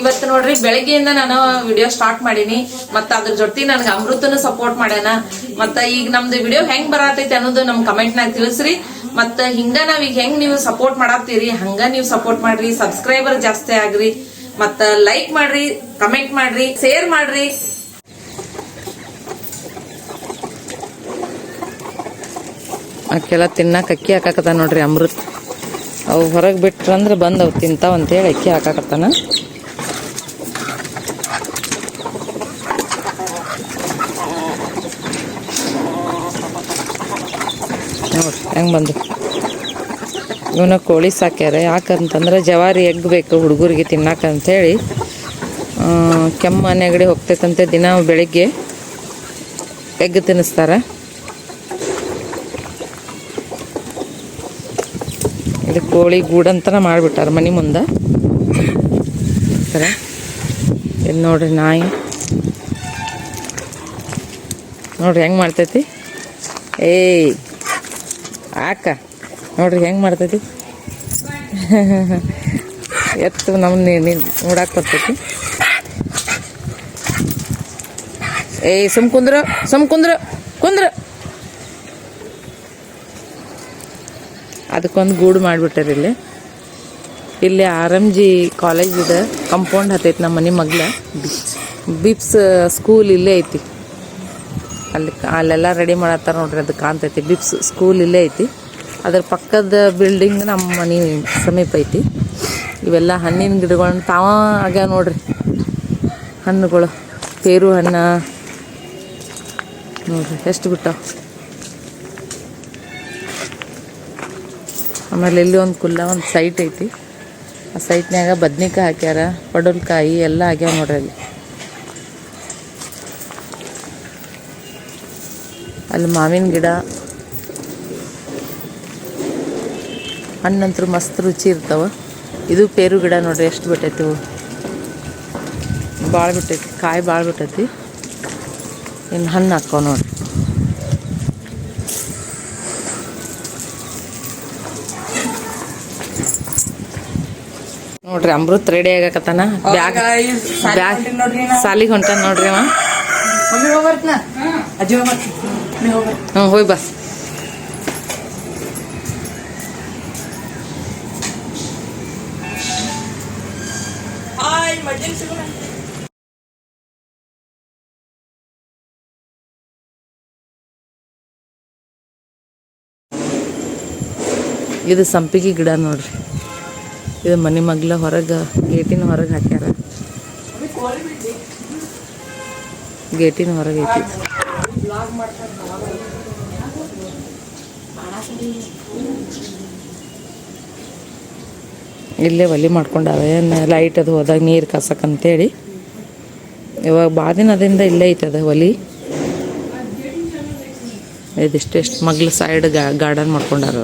ಇವತ್ತು ನೋಡ್ರಿ, ಬೆಳಗ್ಗೆಯಿಂದ ನಾನು ವಿಡಿಯೋ ಸ್ಟಾರ್ಟ್ ಮಾಡೀನಿ. ಮತ್ತ ಅದ್ರ ಜೊತೆ ನನ್ಗೆ ಅಮೃತನು ಸಪೋರ್ಟ್ ಮಾಡ್ಯಾನ. ಮತ್ತ ಈಗ ನಮ್ದು ವಿಡಿಯೋ ಹೆಂಗ್ ಬರತೈತಿ ಅನ್ನೋದು ನಮ್ ಕಮೆಂಟ್ ನಾಗ ತಿಳಿಸ್ರಿ. ಮತ್ತ ಹಿಂಗ ನಾವ್ ಈಗ ಹೆಂಗ್ ನೀವು ಸಪೋರ್ಟ್ ಮಾಡಾಕ್ತೀರಿ ಹಂಗ ನೀವು ಸಪೋರ್ಟ್ ಮಾಡ್ರಿ. ಸಬ್ಸ್ಕ್ರೈಬರ್ ಜಾಸ್ತಿ ಆಗ್ರಿ. ಮತ್ತ ಲೈಕ್ ಮಾಡ್ರಿ ಕಮೆಂಟ್ ಮಾಡ್ರಿ ಶೇರ್ ಮಾಡ್ರಿ. ಅಕ್ಕೆಲ್ಲ ತಿನ್ನಕ್ಕೆ ಅಕ್ಕಿ ಹಾಕಾಕತ್ತ ನೋಡ್ರಿ ಅಮೃತ್. ಅವು ಹೊರಗೆ ಬಿಟ್ರಂದ್ರೆ ಬಂದು ಅವು ತಿಂತಾವ ಅಂತೇಳಿ ಅಕ್ಕಿ ಹಾಕಾಕತ್ತಾನ. ನೋಡ್ರಿ ಹೆಂಗೆ ಬಂದು? ಇವನ ಕೋಳಿ ಸಾಕ್ಯಾರ ಯಾಕಂತಂದ್ರೆ ಜವಾರಿ ಎಗ್ ಬೇಕು ಹುಡುಗರಿಗೆ ತಿನ್ನಕ ಅಂತೇಳಿ. ಆ, ಕೆಮ್ಮ ನೆಗಡಿ ಹೋಗ್ತೈತಂತೆ ದಿನ ಬೆಳಿಗ್ಗೆ. ಎಗ್ ತಿನ್ನಿಸ್ತಾರೆ. ಇದು ಕೋಳಿ ಗೂಡಂತನ ಮಾಡಿಬಿಟ್ಟಾರ ಮನೆ ಮುಂದೆ. ಇದು ನೋಡ್ರಿ ನಾಯಿ. ನೋಡ್ರಿ ಹೆಂಗೆ ಮಾಡ್ತೈತಿ? ಏಯ್ ಆಕ ನೋಡ್ರಿ ಹೆಂಗೆ ಮಾಡ್ತೈತಿ? ಎತ್ತು ನಮ್ಮನ್ನ ನೀನು ನೋಡಕ್ಕೆ ಬರ್ತೈತಿ. ಏಯ್, ಸುಮ್ ಕುಂದ್ರ ಸುಮ್ ಕುಂದ್ರ ಕುಂದ್ರ. ಅದಕ್ಕೊಂದು ಗೂಡು ಮಾಡಿಬಿಟ್ಟಾರೆ ಇಲ್ಲಿ. ಇಲ್ಲಿ ಆರ್ ಎಂ ಜಿ ಕಾಲೇಜ್ ಇದೆ. ಕಂಪೌಂಡ್ ಹತ್ತೈತಿ ನಮ್ಮ ಮನೆ ಮಗ್ಲ ಬಿಪ್ಸ್ ಸ್ಕೂಲ್ ಇಲ್ಲೇ ಐತಿ. ಅಲ್ಲಿ ಅಲ್ಲೆಲ್ಲ ರೆಡಿ ಮಾಡತ್ತಾರ ನೋಡ್ರಿ ಅದು ಕಾಣ್ತೈತಿ ಬಿಪ್ಸ್ ಸ್ಕೂಲ್ ಇಲ್ಲೇ ಐತಿ. ಅದ್ರ ಪಕ್ಕದ ಬಿಲ್ಡಿಂಗ್ ನಮ್ಮ ಮನೆ ಸಮೀಪ ಐತಿ. ಇವೆಲ್ಲ ಹಣ್ಣಿನ ಗಿಡಗಳನ್ನ ತಾವ ಆಗ್ಯಾವ ನೋಡ್ರಿ. ಹಣ್ಣುಗಳು ಪೇರು ಹಣ್ಣ. ನೋಡ್ರಿ, ಎಷ್ಟು ಬಿಟ್ಟಾವ. ಆಮೇಲೆ ಇಲ್ಲಿ ಒಂದು ಕುಲ್ಲ, ಒಂದು ಸೈಟ್ ಐತಿ. ಆ ಸೈಟ್ನ್ಯಾಗ ಬದ್ನಿಕಾಯಿ ಹಾಕ್ಯಾರ ಪಡಲ್ಕಾಯಿ ಎಲ್ಲ ಆಗ್ಯಾವ ನೋಡ್ರಿ ಅಲ್ಲಿ. ಅಲ್ಲಿ ಮಾವಿನ ಗಿಡ. ಹಣ್ಣಂತೂ ಮಸ್ತ್ ರುಚಿ ಇರ್ತಾವ. ಇದು ಪೇರು ಗಿಡ ನೋಡ್ರಿ ಎಷ್ಟು ಬಿಟ್ಟೈತಿ ಭಾಳ ಬಿಟ್ಟೈತಿ ಕಾಯಿ ಭಾಳ ಬಿಟ್ಟೈತಿ. ಇನ್ನು ಹಣ್ಣು ಹಾಕ್ಕೋ ನೋಡ್ರಿ. ನೋಡ್ರಿ ಅಮೃತ್ ರೆಡಿ ಆಗಕತ್ತಾನ. ಬ್ಯಾಗ್ ಬ್ಯಾಗ್ ಸಾಲಿಗೆ ಹೊಂಟಾನ ನೋಡ್ರಿ ಅವ. ಹ್ಞೂ ಹೋಯ್ ಬಾ ಇದು ಸಂಪಿಗೆ ಗಿಡ ನೋಡ್ರಿ. ಇದು ಮನೆ ಮಗ್ಲ ಹೊರಗೆ ಗೇಟಿನ ಹೊರಗೆ ಹಾಕ್ಯಾರ. ಗೇಟಿನ ಹೊರಗೆ ಐತಿ. ಇಲ್ಲೇ ಒಲಿ ಮಾಡ್ಕೊಂಡಾವೆ ಲೈಟ್ ಅದು ಹೋದಾಗ ನೀರು ಕಸಕ್ಕಂತೇಳಿ. ಇವಾಗ ಭಾಳ ದಿನದಿಂದ ಇಲ್ಲೇ ಐತದ ಒಲಿ. ಇದಿಷ್ಟೆಷ್ಟು ಮಗ್ಲ ಸೈಡ್ ಗಾರ್ಡನ್ ಮಾಡ್ಕೊಂಡಾರ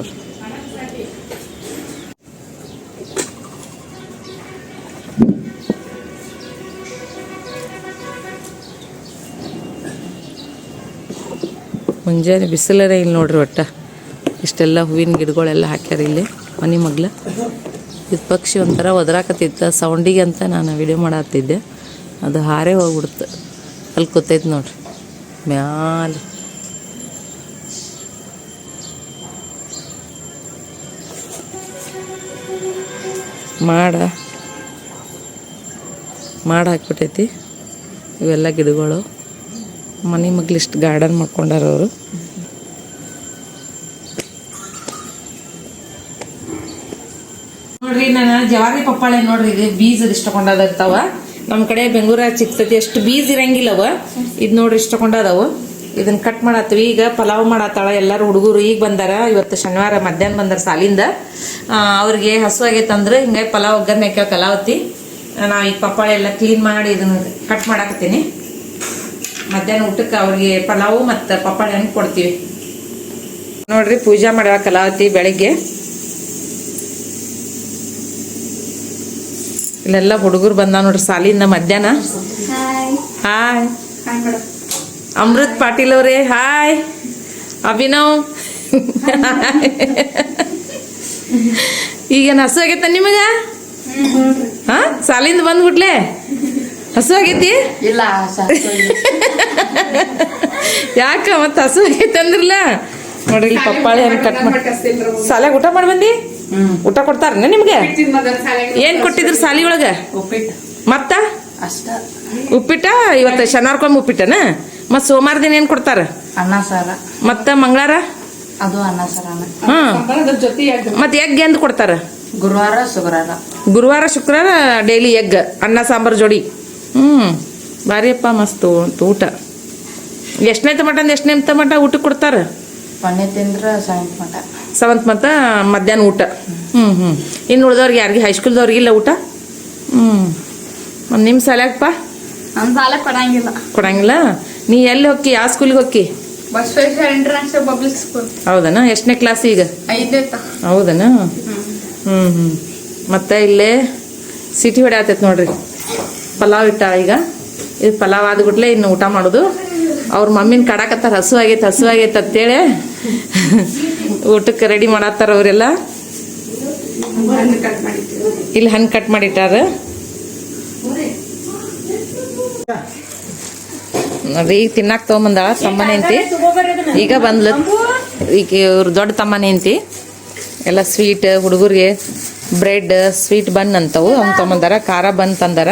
ಮುಂಜಾನೆ ಬಿಸಿಲರೇ ಇಲ್ಲಿ ನೋಡ್ರಿ ಒಟ್ಟ. ಇಷ್ಟೆಲ್ಲ ಹೂವಿನ ಗಿಡಗಳೆಲ್ಲ ಹಾಕ್ಯಾರ ಇಲ್ಲಿ ಮನೆ ಮಗ್ಲ. ಇದು ಪಕ್ಷಿ ಒಂಥರ ಒದರಾಕತ್ತಿತ್ತ. ಸೌಂಡಿಗೆ ಅಂತ ನಾನು ವಿಡಿಯೋ ಮಾಡತ್ತಿದ್ದೆ ಅದು ಹಾರೇ ಹೋಗ್ಬಿಡ್ತು. ಅಲ್ಲಿ ಕೂತೈತೆ ನೋಡ್ರಿ. ಮ್ಯಾಲೆ. ಮಾಡ. ಮಾಡ ಹಾಕ್ಬಿಟ್ಟೈತಿ. ಇವೆಲ್ಲ ಗಿಡಗಳು. ಮನೆ ಮಗ್ಲಿಷ್ಟು ಗಾರ್ಡನ್ ಮಾಡ್ಕೊಂಡಾರ ಅವರು. ನೋಡ್ರಿ ನಾನು ಜವಾರಿ ಪಪ್ಪಾಳೆ ನೋಡ್ರಿ, ಇದು ಬೀಜ ಇಷ್ಟಕೊಂಡದ ಇರ್ತಾವ ನಮ್ಮ ಕಡೆ ಬೆಂಗಳೂರಾಗ ಸಿಗ್ತೈತಿ ಎಷ್ಟು ಬೀಜ ಇರಂಗಿಲ್ಲವ. ಇದು ನೋಡ್ರಿ ಇಷ್ಟಕೊಂಡಾದವು ಇದನ್ನ ಕಟ್ ಮಾಡತ್ತೀವಿ ಈಗ ಪಲಾವ್ ಮಾಡತ್ತಾಳ, ಎಲ್ಲರೂ ಹುಡುಗರು ಈಗ ಬಂದಾರ. ಇವತ್ತು ಶನಿವಾರ ಮಧ್ಯಾಹ್ನ ಬಂದಾರ ಸಾಲಿಂದ. ಅವ್ರಿಗೆ ಹಸುವಾಗೈತಂದ್ರೆ ಹಿಂಗಾಗಿ ಪಲಾವ್ ಒಗ್ಗರಣೆ ಹಾಕ್ಯಾವ ಕಲಾವತಿ. ನಾ ಈಗ ಪಪ್ಪಾಳೆ ಎಲ್ಲ ಕ್ಲೀನ್ ಮಾಡಿ ಇದನ್ನ ಕಟ್ ಮಾಡಾಕತ್ತೀನಿ. ಮಧ್ಯಾಹ್ನ ಊಟಕ್ಕೆ ಅವ್ರಿಗೆ ಪಲಾವು ಮತ್ತು ಪಪ್ಪಾಳ ಹಣ್ಣು ಕೊಡ್ತೀವಿ. ನೋಡ್ರಿ ಪೂಜಾ ಮಾಡೋ ಕಲಾವತಿ ಬೆಳಗ್ಗೆ. ಇಲ್ಲೆಲ್ಲ ಹುಡುಗರು ಬಂದ ನೋಡ್ರಿ ಸಾಲಿಂದ ಮಧ್ಯಾಹ್ನ. ಹಾಯ್ ಅಮೃತ್ ಪಾಟೀಲ್ ಅವರೇ ಹಾಯ್ ಅಭಿನವ್. ಈಗ ಹಸು ಆಗೈತ ನಿಮಗ? ಹಾ ಸಾಲಿಂದ ಬಂದ್ಬಿಟ್ಲೆ? ಹಸು ಆಗೈತಿ? ಇಲ್ಲ ಯಾಕ ಮತ್ತ ಹಸು ತಂದ್ರಲ್ಲ ನೋಡ್ರಿ ಇಲ್ಲಿ ಪಪ್ಪಾಳಿ ಹಣ್ಣು ಕಟ್ ಮಾಡಿ ಸಾಲಾಗ ಊಟ ಮಾಡಿ ಬಂದಿ? ಊಟ ಕೊಡ್ತಾರನ ನಿಮ್ಗೆ? ಏನ್ ಕೊಟ್ಟಿದ್ರು ಸಾಲಿ ಒಳಗ? ಉಪ್ಪಿಟ್ಟು ಮತ್ತ? ಅಷ್ಟ. ಉಪ್ಪಿಟ್ಟ ಇವತ್ತು ಶನಿವಾರಕ್ಕೊಮ್ಮೆ ಉಪ್ಪಿಟ್ಟನ ಮತ್ ಸೋಮವಾರ ದಿನ ಏನ್ ಕೊಡ್ತಾರ? ಅನ್ನ ಸಾರ. ಮತ್ತ ಮಂಗಳಾರ? ಅದು ಅನ್ನ ಸಾರ ಹಾ. ಮತ್ ಎಗ್. ಎಂದ್ ಕೊಡ್ತಾರ? ಗುರುವಾರ ಶುಕ್ರವಾರ. ಗುರುವಾರ ಶುಕ್ರವಾರ ಡೈಲಿ ಎಗ್ ಅನ್ನ ಸಾಂಬಾರ್ ಜೋಡಿ. ಹ್ಮ್. ಬಾರಿಯಪ್ಪ ಮಸ್ತ್ ಊಟ. ಎಷ್ಟನೇ ಮಟನ್ ಎಷ್ಟನೇ ತಮಟ ಊಟ ಕೊಡ್ತಾರ? ತಿಂದ್ರ ಮಟ ಸೆವೆಂತ್ ಮತ್ತ ಮಧ್ಯಾಹ್ನ ಊಟ. ಹ್ಞೂ ಹ್ಞೂ ಇನ್ನು ಉಳ್ದವ್ರಿಗೆ ಯಾರಿಗೆ ಹೈಸ್ಕೂಲ್ದವ್ರಿಗೆ ಇಲ್ಲ ಊಟ? ಹ್ಮ್. ನಿಮ್ಮ ನಿಮ್ ಸಾಲ್ಯಾಗಪ್ಪ ನಮ್ ಸಾಲ ಕೊಡಂಗಿಲ್ಲ. ಕೊಡಂಗಿಲ್ಲ? ನೀ ಎಲ್ಲಿ ಹೋಗಿ ಯಾವ ಸ್ಕೂಲಿಗೆ ಹೋಗಿ ಬಸವೇಶ್ವರ ಇಂಟರ್ನ್ಯಾಷನಲ್ ಪಬ್ಲಿಕ್ ಸ್ಕೂಲ್ ಹೌದನ? ಎಷ್ಟನೇ ಕ್ಲಾಸ್ ಈಗ? ಐದೇ ಹೌದನ? ಹ್ಞೂ ಹ್ಞೂ ಮತ್ತೆ ಇಲ್ಲೇ ಸಿಟಿ ಹೊಡ್ಯಾತೈತಿ ನೋಡ್ರಿ. ಪಲಾವ್ ಇಟ್ಟ ಈಗ. ಇದು ಪಲಾವ್ ಆದ್ಬಿಟ್ಲೆ ಇನ್ನು ಊಟ ಮಾಡೋದು. ಅವ್ರ ಮಮ್ಮಿನ ಕಡಾಕತ್ತಾರ, ಹಸು ಆಗೈತೆ ಹಸು ಆಗೈತೆ ಅಂತೇಳಿ ಊಟಕ್ಕೆ ರೆಡಿ ಮಾಡತ್ತಾರ ಅವರೆಲ್ಲ. ಇಲ್ಲಿ ಹಣ್ಣು ಕಟ್ ಮಾಡಿಟ್ಟಾರ. ನೋಡ್ರಿ, ಈಗ ತಿನ್ನಾಕ ತಗೊಂಬಂದಾಳ ತಮ್ಮನೆ ಅಂತಿ ಈಗ ಬಂದ್ಲ. ಈಗ ಇವ್ರ ದೊಡ್ಡ ತಮ್ಮನೆ ಅಂತಿ ಎಲ್ಲ ಸ್ವೀಟ್ ಹುಡುಗರಿಗೆ ಬ್ರೆಡ್ ಸ್ವೀಟ್ ಬನ್ ಅಂತವು. ಅವ್ನು ತಗೊಂಬಂದಾರ, ಖಾರ ಬನ್ ತಂದಾರ.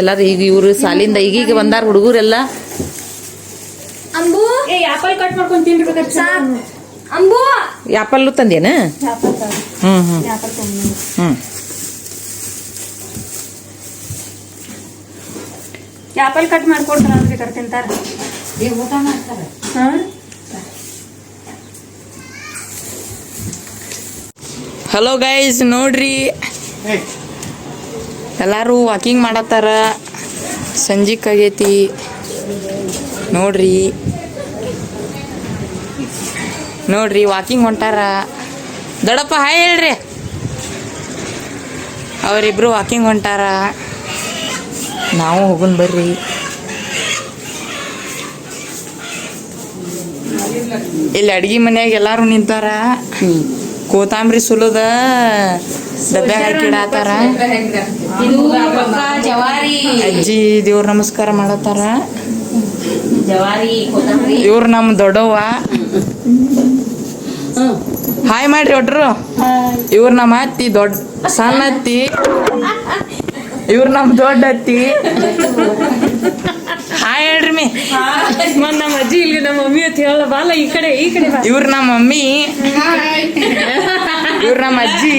ಎಲ್ಲರೂ ಈಗ ಇವರು ಸಾಲಿಂದ ಈಗೀಗ ಬಂದಾರ ಹುಡುಗರೆಲ್ಲ. ಅಂಬು? ಏ ಆಪಲ್ ಕಟ್ ಮಾಡ್ಕೊಂಡ್ ತಿನ್ಬೇಕಾದ್ರೆ ಅಂಬು? ಆಪಲ್ ತಂದೇನ ಹ್ಮ್ ಹ್ಮ್. ಹ್ಮ್. ಆಪಲ್ ಕಟ್ ಮಾಡ್ಕೊಡ್ತಾರ ಬೇಕಾದ್ರೆ ತಿಂತಾರ? ಊಟ ಮಾಡ್ತಾರೆ. ಹಾ? ಹಲೋ ಗೈಸ್ ನೋಡ್ರಿ. ಎಲ್ಲಾರು ವಾಕಿಂಗ್ ಮಾಡತ್ತಾರ. ಸಂಜಿಕ್ ಆಗೈತಿ. ನೋಡ್ರಿ. ನೋಡ್ರಿ ವಾಕಿಂಗ್ ಹೊಂಟಾರ. ದೊಡ್ಡಪ್ಪ ಹಾಯ್ ಹೇಳ್ರಿ. ಅವರಿಬ್ರು ವಾಕಿಂಗ್ ಹೊಂಟಾರ. ನಾವು ಹೋಗುನ್ ಬರ್ರಿ. ಇಲ್ಲಿ ಅಡ್ಗಿ ಮನ್ಯಾಗ ಎಲ್ಲಾರು ನಿಂತಾರ. ಕೋತಂಬರಿ ಸುಲದ ಡಬ್ಬ್ಯಾಗ ಹಾಕಿಡಾತಾರ ಅಜ್ಜಿ ದೇವ್ರ ನಮಸ್ಕಾರ ಮಾಡತ್ತಾರ. ಇವ್ರು ನಮ್ ದೊಡ್ಡವ್ವ. ಹಾಯ್ ಮಾಡ್ರಿ ಒಟ್ರು. ಇವ್ರು ನಮ್ಮ ಅತ್ತಿ ದೊಡ್ಡ ಸಣ್ಣ ಅತ್ತಿ. ಇವ್ರ ನಮ್ ದೊಡ್ಡ ಅತ್ತಿ. ಹಾಯ್ ಹೇಳ್ರಿ ಮಿ. ಮತ್ ನಮ್ಮ ಅಜ್ಜಿ ಇಲ್ಲಿ ನಮ್ಮ ಮಮ್ಮಿ ಅಂತ ಹೇಳ ಬಾಲ ಈ ಕಡೆ ಈ ಕಡೆ ಇವ್ರು ನಮ್ಮ ಮಮ್ಮಿ. ಇವ್ರು ನಮ್ಮ ಅಜ್ಜಿ.